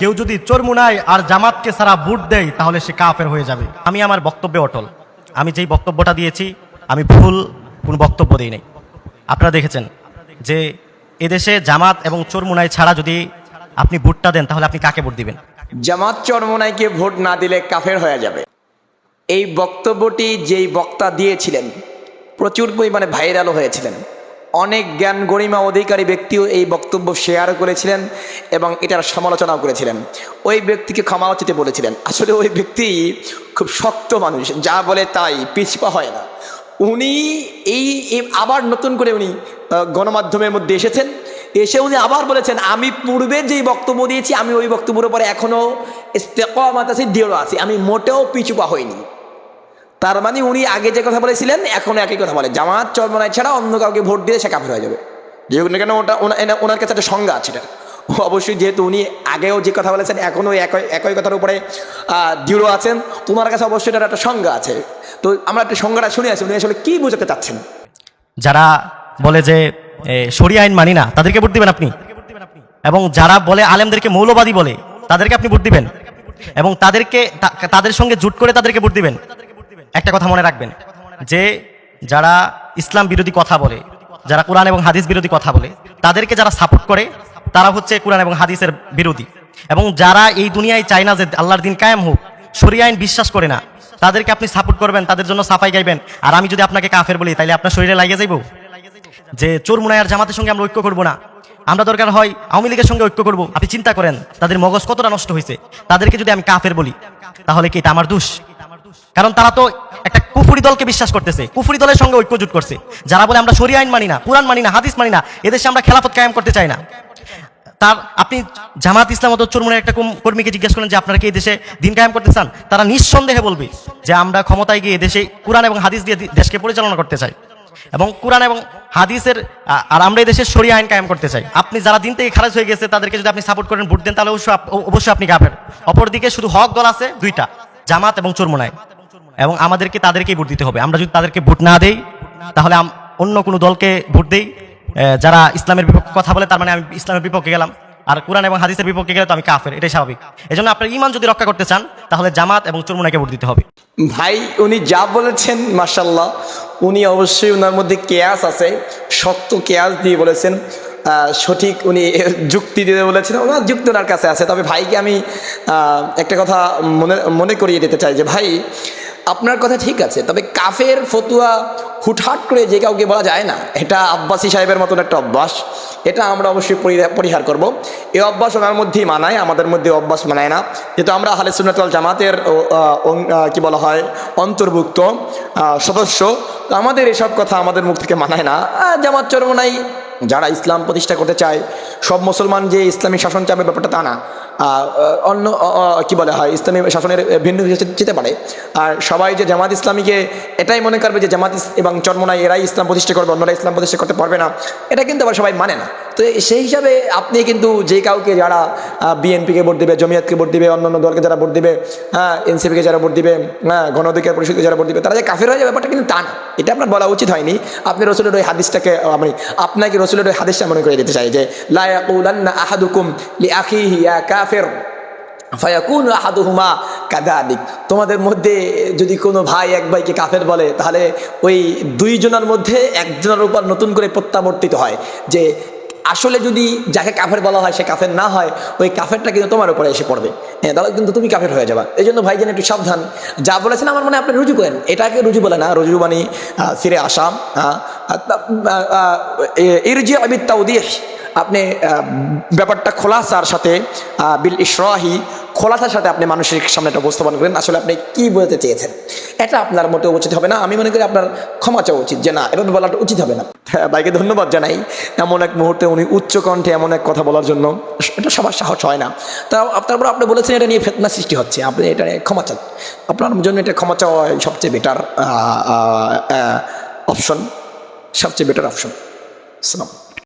কেউ যদি চরমুনায় আর জামাতকে সারা বুট দেয়, তাহলে সে কাফের হয়ে যাবে। আমি আমার বক্তব্যে অটল। আমি যেই বক্তব্যটা দিয়েছি, আমি ভুল কোনো বক্তব্য দিই নাই। আপনারা দেখেছেন যে এদেশে জামাত এবং চরমুনাই ছাড়া যদি আপনি ভোটটা দেন, তাহলে আপনি কাকে ভোট দিবেন? জামাত চরমোনাইকে ভোট না দিলে কাফের হয়ে যাবে। এই বক্তব্যটি যেই বক্তা দিয়েছিলেন, প্রচুর পরিমাণে ভাইরালও হয়েছিলেন। অনেক জ্ঞান গরিমা অধিকারী ব্যক্তিও এই বক্তব্য শেয়ার করেছিলেন এবং এটার সমালোচনাও করেছিলেন। ওই ব্যক্তিকে ক্ষমা চিতে বলেছিলেন। আসলে ওই ব্যক্তি খুব শক্ত মানুষ, যা বলে তাই, পিছপা হয় না। উনি এই, এই- আবার নতুন করে উনি গণমাধ্যমের মধ্যে এসেছেন। এসে উনি আবার বলেছেন, আমি পূর্বে যেই বক্তব্য দিয়েছি, আমি ওই বক্তব্যের উপরে এখনও ইস্তেকামাত আছি, দৃঢ় আছি। আমি মোটেও পিছুপা হইনি। তার মানে উনি আগে যে কথা বলেছিলেন, এখনও একই কথা বলে জামাত চরমনায় ছাড়া অন্য কাউকে ভোট দিলে সে কাফের হয়ে যাবে। যে হোক না কেন, ওটা ওনা- ওনার কাছে একটা সংজ্ঞা আছে এটা অবশ্যই যেহেতু উনি আগেও যে কথা বলেছেন, এখনও একই একই কথার উপরে দৃঢ় আছেন। তোমার কাছে অবশ্যই এটার একটা সংজ্ঞা আছে। তো আমরা একটা সংজ্ঞাটা শুনে আছি উনি আসলে কী বোঝাতে চাচ্ছেন? যারা বলে যে শরিয়া আইন মানি না, তাদেরকে ভোট দিবেন আপনি। এবং যারা বলে আলেমদেরকে মৌলবাদী বলে, তাদেরকে আপনি ভোট দিবেন। এবং তাদেরকে তাদের সঙ্গে জুট করে তাদেরকে ভোট দিবেন। একটা কথা মনে রাখবেন, যে যারা ইসলাম বিরোধী কথা বলে, যারা কোরআন এবং হাদিস বিরোধী কথা বলে, তাদেরকে যারা সাপোর্ট করে, তারা হচ্ছে কোরআন এবং হাদিসের বিরোধী। এবং যারা এই দুনিয়ায় চায় না যে আল্লাহর দিন কায়েম হোক, শরিয়া আইন বিশ্বাস করে না, তাদেরকে আপনি সাপোর্ট করবেন, তাদের জন্য সাফাই গাইবেন। আর আমি যদি আপনাকে কাফের বলি তাহলে আপনার শরীরে লাগিয়ে যাইব? যে চোর মুনায় আর জামাতের সঙ্গে আমরা ঐক্য করব না। আমরা দরকার হয় আওয়ামী লীগের সঙ্গে ঐক্য করব। আপনি চিন্তা করেন, তাদের মগজ কতটা নষ্ট হয়েছে তাদেরকে যদি আমি কাফের বলি, তাহলে কি এটা আমার দোষ? কারণ তারা তো একটা কুফুরি দলকে বিশ্বাস করতেছে। কুফুরি দলের সঙ্গে ঐক্য জুট করছে। যারা বলে আমরা শরিয়া আইন মানি না, কোরআন মানি না, হাদিস মানি না, এদেশে আমরা খেলাফত কায়েম করতে চাই না। তার, আপনি জামাত ইসলাম চরমুনের একটা কর্মীকে জিজ্ঞেস করেন যে, আপনারা কি এই দেশে দিন কায়েম করতে চান? তারা নিঃসন্দেহে বলবে যে, আমরা ক্ষমতায় গিয়ে দেশে কোরআন এবং হাদিস দিয়ে দেশকে পরিচালনা করতে চাই। এবং কোরআন এবং হাদিসের আর আমরা এই দেশের আইন কায়েম করতে চাই। আপনি যারা দিন থেকে খারাজ হয়ে গেছে, তাদেরকে যদি আপনি সাপোর্ট করেন, ভোট দেন, তাহলে অবশ্যই অবশ্যই আপনি কাপের অপরদিকে শুধু হক দল আছে, দুইটা। জামাত এবং চরমুনায়। এবং আমাদেরকে তাদেরকেই ভোট দিতে হবে। আমরা যদি তাদেরকে ভোট না দেই, তাহলে অন্য কোনো দলকে ভোট দেই। যারা ইসলামের বিপক্ষে কথা বলে, তার মানে আমি ইসলামের বিপক্ষে গেলাম। আর কোরআন এবং হাদিসের বিপক্ষে গেলে তো আমি কাফের, এটাই স্বাভাবিক। এই জন্য আপনার ইমান যদি রক্ষা করতে চান, তাহলে জামাত এবং চরমুনাকে ভোট দিতে হবে। ভাই, উনি যা বলেছেন মাসাল্লাহ উনি অবশ্যই ওনার মধ্যে কেয়াস আছে। সত্য কেয়াস দিয়ে বলেছেন সঠিক উনি যুক্তি দিতে বলেছেন ওনার যুক্তি ওনার কাছে আছে। তবে ভাইকে আমি একটা কথা মনে মনে করিয়ে দিতে চাই যে, ভাই, আপনার কথা ঠিক আছে, তবে কাফের ফতুয়া হুটহাট করে যে কাউকে বলা যায় না, এটা আব্বাসী সাহেবের মতন একটা অভ্যাস। এটা আমরা অবশ্যই পরি- পরিহার করব। এই অভ্যাস ওনার মধ্যেই মানায়, আমাদের মধ্যে অভ্যাস মানায় না। যেহেতু আমরা হালে সুন্নাতল জামাতের কি বলা হয়, অন্তর্ভুক্ত সদস্য আমাদের এসব কথা আমাদের মুখ থেকে মানায় না। জামাত চরমনাই যারা ইসলাম প্রতিষ্ঠা করতে চায় সব মুসলমান যে ইসলামী শাসন চাবে ব্যাপারটা তা না। অন্য কি বলা হয়, ইসলামী শাসনের ভিন্ন যেতে পারে। আর সবাই যে জামাত ইসলামীকে এটাই মনে করবে যে জামাত এবং চরমনাই এরাই ইসলাম প্রতিষ্ঠা করবে, অন্যরা ইসলাম প্রতিষ্ঠা করতে পারবে না, এটা কিন্তু আবার সবাই মানে না। তো সেই হিসাবে আপনি কিন্তু যে কাউকে যারা বিএনপিকে ভোট দিবে, জমিয়াতকে ভোট দেবে অন্য অন্য দলকে যারা ভোট দেবে হ্যাঁ এনসিপিকে যারা ভোট দেবে হ্যাঁ গণ অধিকার পরিষদকে যারা ভোট দেবে, তারা যে কাফের হয়ে যাবে, ব্যাপারটা কিন্তু তা না। এটা আপনার বলা উচিত হয়নি। আপনি রসুলের ওই হাদিসটাকে আমি আপনাকে রসুলের ওই হাদিসটা মনে করে দিতে চাই যে লায়াকুলান্না আহাদুকুম লি আখিহি কাফির। ফায়াকুন আহাদুহুমা কাদালিক তোমাদের মধ্যে যদি কোনো ভাই, এক ভাইকে কাফের বলে, তাহলে ওই দুইজনের মধ্যে একজনের উপর নতুন করে প্রত্যাবর্তিত হয় যে আসলে যদি যাকে কাফের বলা হয় সে কাফের না হয়, ওই কাফেরটা কিন্তু তোমার উপরে এসে পড়বে। হ্যাঁ তাহলে কিন্তু তুমি কাফের হয়ে যাবা। এই জন্য ভাই যেন একটু সাবধান। যা বলেছেন আমার মনে আপনি রুজু করেন। এটাকে রুজু বলে না, রুজু মানে ফিরে আসাম ইরজি আবিদ তাউদিহ আপনি ব্যাপারটা খোলাসার সাথে বিল ইসরাহি খোলাসার সাথে আপনি মানুষের সামনে এটা উপস্থাপন করেন। আসলে আপনি কি বলতে চেয়েছেন? এটা আপনার মোটেও উচিত হবে না। আমি মনে করি আপনার ক্ষমা চাওয়া উচিত যে না এভাবে বলাটা উচিত হবে না। হ্যাঁ, ভাইকে ধন্যবাদ জানাই এমন এক মুহূর্তে উনি উচ্চ কণ্ঠে এমন এক কথা বলার জন্য। এটা সবার সাহস হয় না। তা তারপর আপনি বলেছেন এটা নিয়ে ফেতনা সৃষ্টি হচ্ছে। আপনি এটা ক্ষমা চান। আপনার জন্য এটা ক্ষমা চাওয়া সবচেয়ে বেটার অপশন সবচেয়ে বেটার অপশন আসসালাম